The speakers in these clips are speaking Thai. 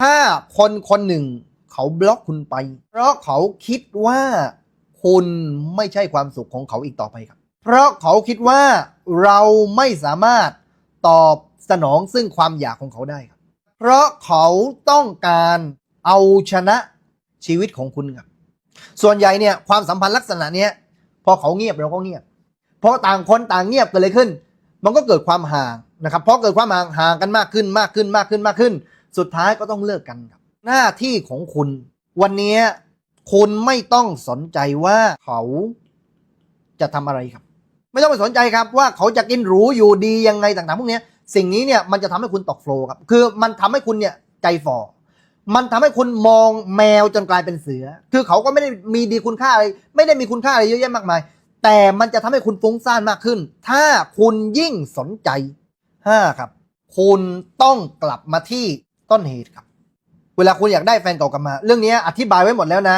ถ้าคนคนหนึ่งเขาบล็อกคุณไป เพราะเขาคิดว่าคุณไม่ใช่ความสุขของเขาอีกต่อไปครับ เพราะเขาคิดว่าเราไม่สามารถตอบสนองซึ่งความอยากของเขาได้ครับ เพราะเขาต้องการเอาชนะชีวิตของคุณครับ ส่วนใหญ่เนี่ยความสัมพันธ์ลักษณะเนี้ยพอเขาเงียบเราก็เงียบ เพราะต่างคนต่างเงียบกันเลยขึ้น มันก็เกิดความห่างนะครับ เพราะเกิดความห่างห่างกันมากขึ้นมากขึ้นมากขึ้นมากขึ้น สุดท้ายก็ต้องเลิกกันครับ หน้าที่ของคุณ วันนี้คุณไม่ต้องสนใจว่าเขาจะทำอะไรครับ ไม่ต้องไปสนใจครับว่าเขาจะกินหรูอยู่ดียังไงต่างๆพวกนี้สิ่งนี้เนี่ยมันจะทำให้คุณตกโฟล์ครับ คือมันทำให้คุณเนี่ยใจฝ่อมันทำให้คุณมองแมวจนกลายเป็นเสือ คือเขาก็ไม่ได้มีดีคุณค่าอะไร ไม่ได้มีคุณค่าอะไรเยอะแยะมากมาย แต่มันจะทำให้คุณฟุ้งซ่านมากขึ้น ถ้าคุณยิ่งสนใจห้าครับ คุณต้องกลับมาที่ ต้นเหตุครับ เวลาคุณอยากได้แฟนเก่ากลับมา เรื่องนี้อธิบายไว้หมดแล้วนะ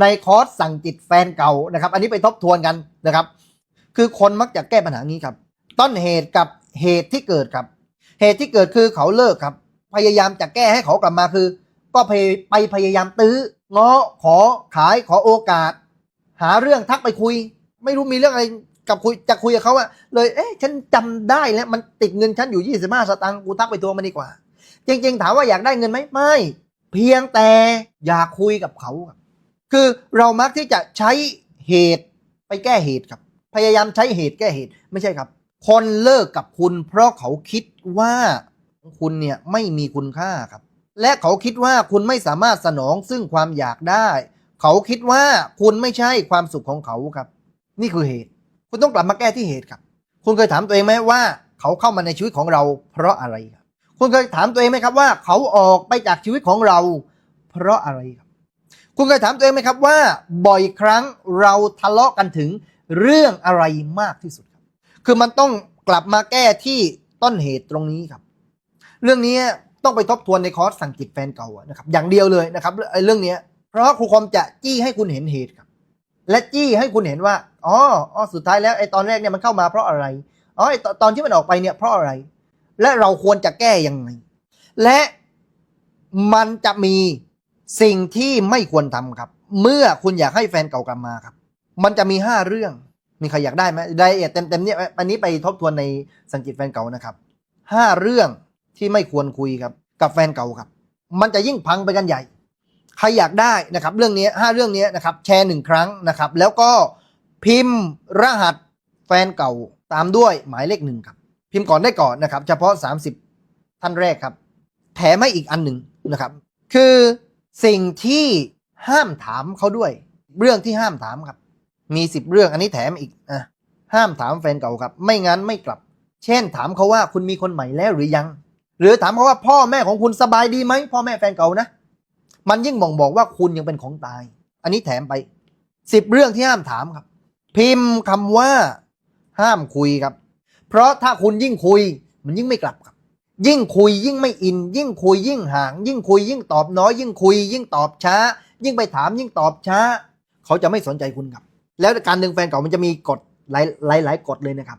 ในคอร์สสั่งจิตแฟนเก่านะครับ อันนี้ไปทบทวนกันนะครับ คือคนมักจะแก้ปัญหางี้ครับ ต้นเหตุกับเหตุที่เกิดครับ เหตุที่เกิดคือเขาเลิกครับ พยายามจะแก้ให้เขากลับมาคือ ก็ไปไปพยายามตื้อง้อขอขายขอโอกาส หาเรื่องทักไปคุย ไม่รู้มีเรื่องอะไรกับคุยจะคุยกับเขาอะเลย เอ๊ะ ฉันจำได้แล้ว มันติดเงินฉันอยู่ 25 สตางค์ กูทักไปตัวมันดีกว่า จริง ๆ ถามว่าอยากได้เงินไหมไม่ เพียงแต่อยากคุยกับเขาครับคือเรามักที่จะใช้เหตุไปแก้เหตุครับ พยายามใช้เหตุแก้เหตุไม่ใช่ครับ คนเลิกกับคุณเพราะเขาคิดว่าคุณเนี่ยไม่มีคุณค่าครับ และเขาคิดว่าคุณไม่สามารถสนองซึ่งความอยากได้ เขาคิดว่าคุณไม่ใช่ความสุขของเขาครับ นี่คือเหตุ คุณต้องกลับมาแก้ที่เหตุครับ คุณเคยถามตัวเองไหมว่า เขาเข้ามาในชีวิตของเราเพราะอะไรครับ คุณเคยถามตัวเองไหมครับว่า เขาออกไปจากชีวิตของเรา เพราะอะไรครับ คุณเคยถามตัวเองไหมครับว่า บ่อยครั้งเราทะเลาะกันถึงเรื่องอะไรมากที่สุดครับ คือมันต้องกลับมาแก้ที่ต้นเหตุตรงนี้ครับ เรื่องนี้ต้องไปทบทวนในคอร์สสั่งจิตแฟนเก่านะครับ อย่างเดียวเลยนะครับเรื่องนี้เพราะครูคอมจะจี้ให้คุณเห็นเหตุครับ และจี้ให้คุณเห็นว่าอ๋ออ๋อสุดท้ายแล้วไอ้ตอนแรกเนี่ยมันเข้ามาเพราะอะไรอ๋อไอ้ตอนที่มันออกไปเนี่ยเพราะอะไร และเราควรจะแก้ยังไง และมันจะมีสิ่งที่ไม่ควรทำครับ เมื่อคุณอยากให้แฟนเก่ากลับมาครับ มันจะมีห้าเรื่อง มีใครอยากได้ไหมรายละเอียดเต็มๆเนี่ยอันนี้ไปทบทวนในสังกิตแฟนเก่านะครับห้าเรื่องที่ไม่ควรคุยครับ กับแฟนเก่าครับ มันจะยิ่งพังไปกันใหญ่ ใครอยากได้นะครับ เรื่องนี้ห้าเรื่องนี้นะครับ แชร์หนึ่งครั้งนะครับ แล้วก็พิมพ์รหัสแฟนเก่าตามด้วยหมายเลขหนึ่งครับ พิมพ์ก่อนได้ก่อนนะครับ เฉพาะ 30 ท่านแรกครับ แถมให้อีกอันหนึ่งนะครับ คือสิ่งที่ห้ามถามเขาด้วย เรื่องที่ห้ามถามครับ มีสิบเรื่องอันนี้แถมอีกอะห้ามถามแฟนเก่าครับ ไม่งั้นไม่กลับ เช่น ถามเขาว่าคุณมีคนใหม่แล้วหรือยัง หรือถามเขาว่าพ่อแม่ของคุณสบายดีไหมพ่อแม่แฟนเก่านะ มันยิ่งบ่งบอกว่าคุณยังเป็นของตาย อันนี้แถมไปสิบเรื่องที่ห้ามถามครับ พิมพ์คำว่า ห้ามคุยครับ เพราะถ้าคุณยิ่งคุยมันยิ่งไม่กลับครับ ยิ่งคุยยิ่งไม่อิน ยิ่งคุยยิ่งห่าง ยิ่งคุยยิ่งตอบน้อย ยิ่งคุย ยิ่งตอบช้า ยิ่งไปถามยิ่งตอบช้า เขาจะไม่สนใจคุณครับ แล้วการดึงแฟนเก่ามันจะมีกฎหลายหลายหลายกฎเลยนะครับ